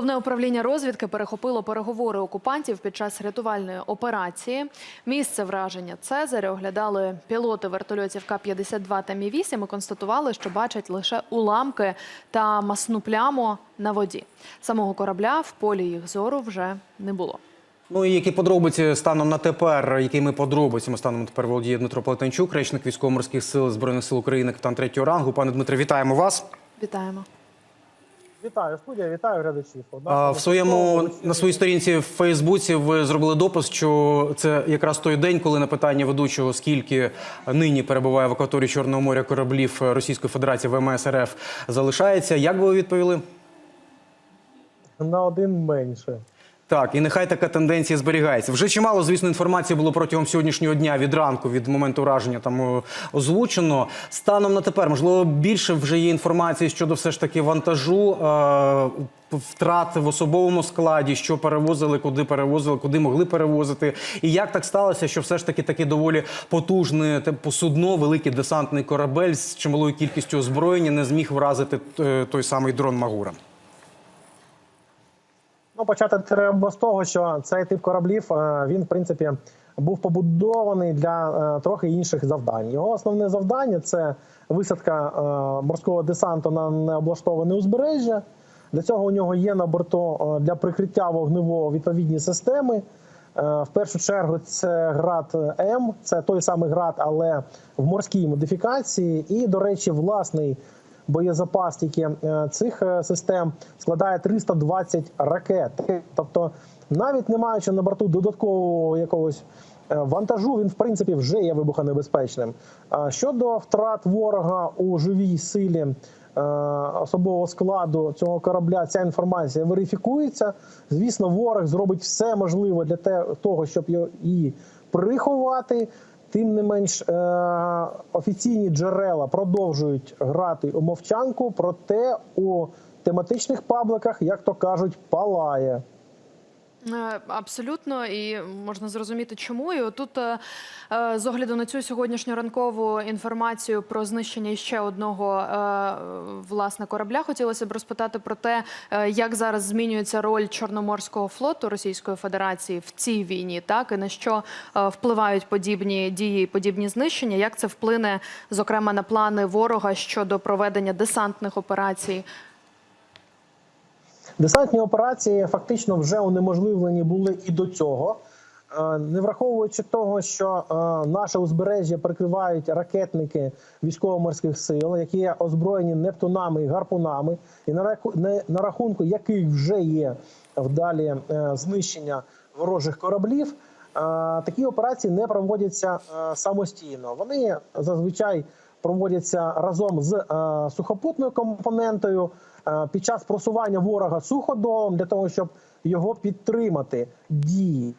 Головне управління розвідки перехопило переговори окупантів під час рятувальної операції. Місце враження Цезаря оглядали пілоти вертольотів К-52 та Мі-8 і констатували, що бачать лише уламки та масну пляму на воді. Самого корабля в полі їх зору вже не було. Ну і які подробиці станом на тепер, якими подробицями станом на тепер володіє Дмитро Плетенчук, речник військово-морських сил збройних сил України, капітан третього рангу. Пане Дмитре, вітаємо вас. Вітаємо. Вітаю студія, вітаю глядачів. А, в своєму на своїй сторінці в Фейсбуці ви зробили допис, що це якраз той день, коли на питання ведучого, скільки нині перебуває в акваторії Чорного моря кораблів Російської Федерації ВМС РФ залишається. Як би ви відповіли? на один менше. Так, і нехай така тенденція зберігається. Вже чимало, звісно, інформації було протягом сьогоднішнього дня від ранку, від моменту ураження там е, озвучено. Станом на тепер, можливо, більше вже є інформації щодо все ж таки вантажу. Е- Втрат в особовому складі, що перевозили, куди перевозили, куди могли перевозити, і як так сталося, що все ж таки таке доволі потужне типу, судно, великий десантний корабель з чималою кількістю озброєння не зміг вразити е, той самий дрон Магура. Ну, почати треба з того, що цей тип кораблів е, він, в принципі, був побудований для е, трохи інших завдань. Його основне завдання це висадка е, морського десанту на необлаштоване узбережжя. Для цього у нього є на борту для прикриття вогневого відповідні системи. В першу чергу це град М, це той самий град, але в морській модифікації. І, до речі, власний боєзапас тільки е, цих е, систем складає 320 ракет. Тобто, навіть не маючи на борту додаткового якогось е, вантажу, він в принципі вже є вибухонебезпечним. Щодо втрат ворога у живій силі особового складу цього корабля, ця інформація верифікується. Звісно, ворог зробить все можливе для того, щоб її приховати. Тим не менш, е, офіційні джерела продовжують грати у мовчанку, проте у тематичних пабликах, як то кажуть, палає. Е, Абсолютно, і можна зрозуміти, чому. І отут, е, е, з огляду на цю сьогоднішню ранкову інформацію про знищення ще одного власне корабля, хотілося б розпитати про те, як зараз змінюється роль Чорноморського флоту Російської Федерації в цій війні, так і на що впливають подібні дії, подібні знищення. Як це вплине, зокрема, на плани ворога щодо проведення десантних операцій? Десантні операції фактично вже унеможливлені були і до цього. Е, Не враховуючи того, що е, наше узбережжя прикривають ракетники військово-морських сил, які є озброєні нептунами і гарпунами, і на рахунку яких вже є вдалі е, знищення ворожих кораблів, такі операції не проводяться самостійно. Вони зазвичай проводяться разом з сухопутною компонентою під час просування ворога суходолом для того, щоб його підтримати дії.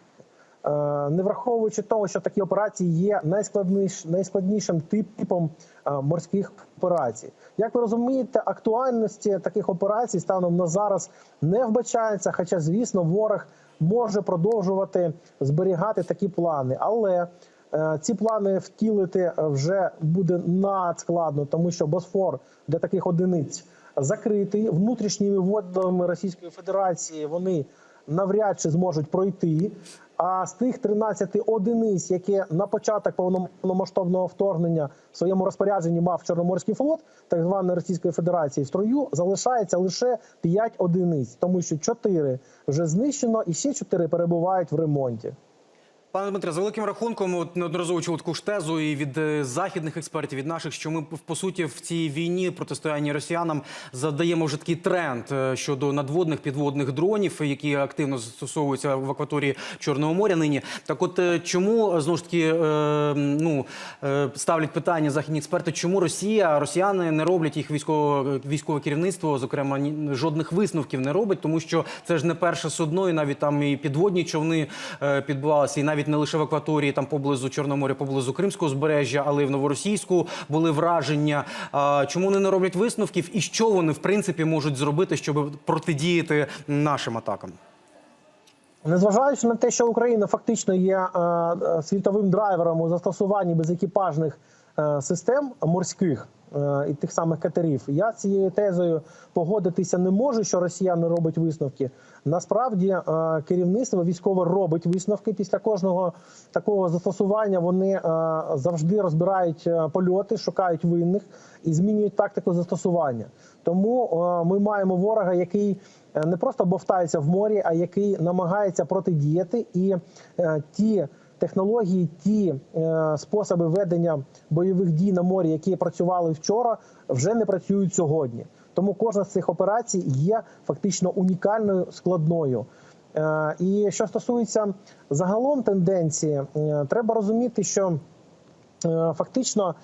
Е, Не враховуючи того, що такі операції є найскладніш, найскладнішим типом е, морських операцій. Як ви розумієте, актуальності таких операцій станом на зараз не вбачається, хоча, звісно, ворог може продовжувати зберігати такі плани. Але е, ці плани втілити вже буде надскладно, тому що Босфор для таких одиниць закритий внутрішніми водами Російської Федерації. Вони навряд чи зможуть пройти. А з тих 13 одиниць, які на початок повномасштабного вторгнення в своєму розпорядженні мав Чорноморський флот, так званої Російської Федерації в строю, залишається лише 5 одиниць, тому що 4 вже знищено і ще 4 перебувають в ремонті. Пане Дмитре, за великим рахунком, от неодноразово чули таку ж тезу і від е, західних експертів, від наших, що ми по суті в цій війні протистоянні росіянам задаємо вже такий тренд е, щодо надводних підводних дронів, які активно застосовуються в акваторії Чорного моря. Нині так, от е, чому знову ж таки ну ставлять питання західні експерти, чому Росія, росіяни не роблять їх військове військове керівництво, зокрема жодних висновків не робить, тому що це ж не перше судно, і навіть там і підводні човни підбувалися, і навіть не лише в акваторії, там поблизу Чорного моря, поблизу Кримського узбережжя, але й в Новоросійську були враження. Чому вони не роблять висновків, і що вони в принципі можуть зробити, щоб протидіяти нашим атакам? Незважаючи на те, що Україна фактично є е, е, світовим драйвером у застосуванні безекіпажних е, систем морських, і тих самих катерів. Я з цією тезою погодитися не можу, що Росія не робить висновки. Насправді е, керівництво військове робить висновки після кожного такого застосування. Вони е, завжди розбирають е, польоти, шукають винних і змінюють тактику застосування. Тому е, ми маємо ворога, який е, не просто бовтається в морі, а який намагається протидіяти і е, ті технології, ті е, способи ведення бойових дій на морі, які працювали вчора, вже не працюють сьогодні. Тому кожна з цих операцій є фактично унікальною складною. Е, і що стосується загалом тенденції, е, треба розуміти, що фактично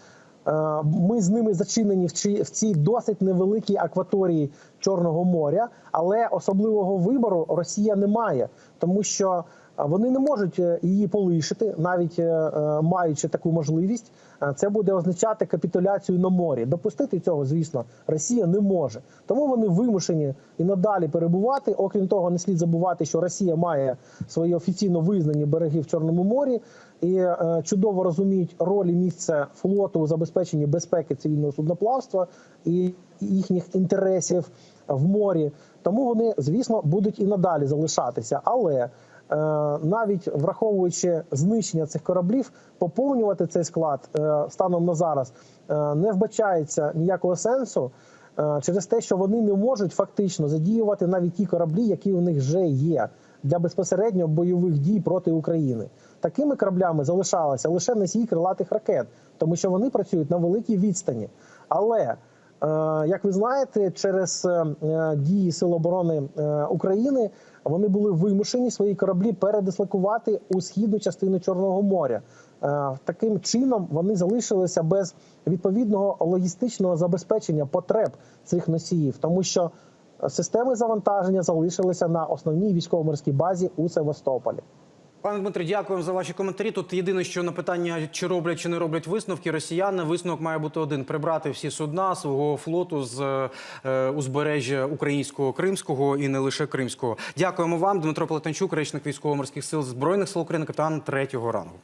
ми з ними зачинені в цій досить невеликій акваторії Чорного моря, але особливого вибору Росія не має, тому що вони не можуть е, її полишити, навіть е, е, маючи таку можливість. Це буде означати капітуляцію на морі. Допустити цього, звісно, Росія не може. Тому вони вимушені і надалі перебувати. Окрім того, не слід забувати, що Росія має свої офіційно визнані береги в Чорному морі і чудово розуміють роль і місце флоту у забезпеченні безпеки цивільного судноплавства і їхніх інтересів в морі. Тому вони, звісно, будуть і надалі залишатися. Але навіть враховуючи знищення цих кораблів, поповнювати цей склад е, станом на зараз е, не вбачається ніякого сенсу. е, Через те, що вони не можуть фактично задіювати навіть ті кораблі, які у них вже є для безпосередньо бойових дій проти України. Такими кораблями залишалися лише носії крилатих ракет, тому що вони працюють на великій відстані. Але е, як ви знаєте, через е, е, дії Сил оборони е, України вони були вимушені свої кораблі передислокувати у східну частину Чорного моря. Е, Таким чином вони залишилися без відповідного логістичного забезпечення потреб цих носіїв, тому що системи завантаження залишилися на основній військово-морській базі у Севастополі. Пане Дмитре, дякуємо за ваші коментарі. Тут єдине, що на питання, чи роблять чи не роблять висновки, росіяни висновок має бути один: прибрати всі судна свого флоту з е, узбережжя українського кримського і не лише кримського. Дякуємо вам, Дмитро Плетенчук, речник військово-морських сил збройних сил України, капітан третього рангу.